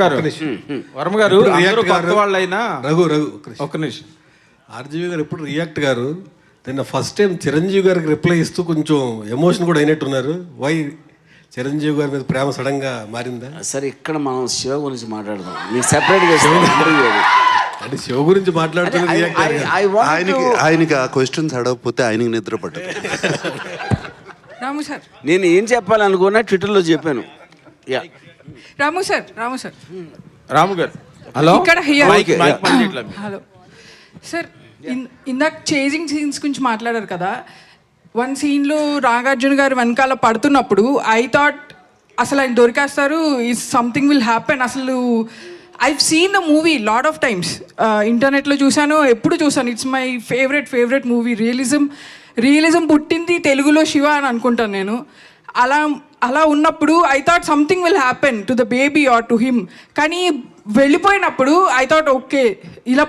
గారు వర్మ గారు ఇప్పుడు అందరూ రియాక్ట్ కొత్త గారు- వాళ్ళైనా రఘు రఘు ఒక్క నిమిషం. ఆర్జీవి గారు ఎప్పుడు రియాక్ట్ గారు? నిన్న ఫస్ట్ టైం చిరంజీవి గారికి రిప్లై ఇస్తూ కొంచెం ఎమోషన్ కూడా అయినట్టున్నారు. వై చిరంజీవి గారి మీద ప్రేమ సడన్గా మారిందా సరే ఇక్కడ మనం శివ గురించి మాట్లాడదాం. సెపరేట్గా ఇస్తాను అంటే శివ గురించి మాట్లాడుతూ రియాక్ట్ అయ్యారు ఆయనకి ఆయనకి ఆ క్వశ్చన్స్ అడగకపోతే ఆయనకి నిద్ర పట్టదు. నేను ఏం చెప్పాలనుకున్నా ట్విట్టర్లో చెప్పాను. Yeah. Ramu sir Ramu sir. Ramu garu. Hello? ఇక్కడ. హలో సార్ ఇన్- ఇందాక చేజింగ్ సీన్స్ గురించి మాట్లాడారు కదా. వన్ సీన్లో నాగార్జున గారు వెనకాల పడుతున్నప్పుడు ఐ థాట్ అసలు ఆయన దొరికేస్తారు ఈజ్ సంథింగ్ విల్ హ్యాపెన్ అసలు I've seen the movie lot of times ఇంటర్నెట్లో చూశాను ఎప్పుడు చూశాను. It's my favourite favourite movie realism realism పుట్టింది తెలుగులో శివ అని అనుకుంటాను నేను. అలా అలా ఉన్నప్పుడు I thought something will happen to the baby or to him కానీ వెళ్ళిపోయినప్పుడు ఐ థాట్ ఓకే ఇలా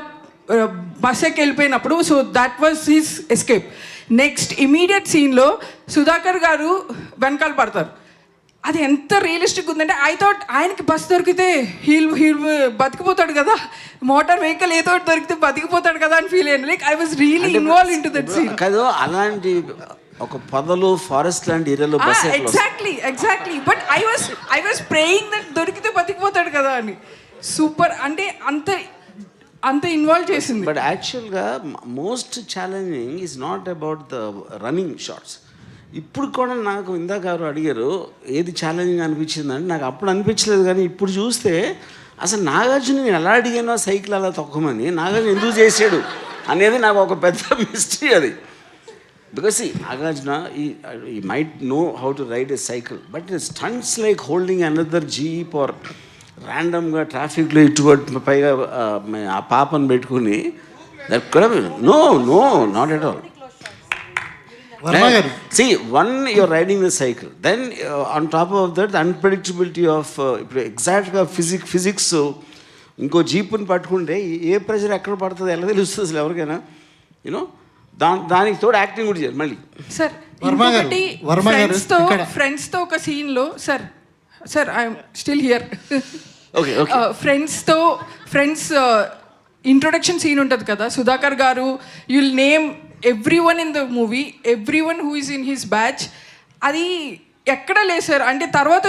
uh, బస్ ఎక్కి వెళ్ళిపోయినప్పుడు so that was his escape next immediate సీన్లో సుధాకర్ గారు వెనకాల పడతారు. అది ఎంత రియలిస్టిక్ ఉందంటే ఐ థాట్ ఆయనకి బస్ దొరికితే హీల్ హీల్ బతికిపోతాడు కదా. మోటార్ వెహికల్ ఏదో దొరికితే బతికిపోతాడు కదా అని ఫీల్ అయ్యాను. Like I was really involve in to that scene కాదు అలాంటి ఒక పొదలు ఫారెస్ట్ లాంటి ఏరియాలో bus exactly exactly but I was I was praying that దొరికితే బతికిపోతాడు కదా అని. సూపర్ అంటే అంత అంత ఇన్వాల్వ్ చేసింది. బట్ యాక్చువల్గా most challenging is not about the running shots ఇప్పుడు కూడా నాకు ఇందాక ఎవరు అడిగారు ఏది ఛాలెంజింగ్ అనిపించిందని నాకు అప్పుడు అనిపించలేదు కానీ ఇప్పుడు చూస్తే అసలు నాగార్జున నేను ఎలా అడిగానో సైకిల్ అలా తొక్కమని నాగార్జున ఎందుకు చేసాడు అనేది నాకు ఒక పెద్ద మిస్టరీ అది. బికాస్ ఈ నాగార్జున ఈ ఈ might know how to ride a cycle but stunts like holding another jeep or ర్యాండమ్గా ట్రాఫిక్లో ఇటువంటి పైగా ఆ, ఆ పాపను పెట్టుకుని that no no not at all see one you're riding the cycle then on top of that unpredictability of ఇప్పుడు ఎగ్జాక్ట్గా ఫిజిక్ ఫిజిక్స్ ఇంకో జీపుని పట్టుకుంటే ఏ ప్రెషర్ ఎక్కడ పడుతుంది ఎలా తెలుస్తుంది అసలు ఎవరికైనా? యూనో దా దానికి తోడు యాక్టింగ్ కూడా చేయాలి మళ్ళీ. సార్ వర్మ గారు, ఇంకొకటి వర్మ గారు, ఫ్రెండ్స్తో ఇక్కడ. ఫ్రెండ్స్తో ఒక సీన్లో sir sir I'm still here okay okay ఫ్రెండ్స్తో ఫ్రెండ్స్ ఇంట్రొడక్షన్ సీన్ ఉంటుంది కదా Sudhakar garu you'll name everyone in the movie everyone who is in his batch అది ఎక్కడ లేదు సార్ అంటే తర్వాత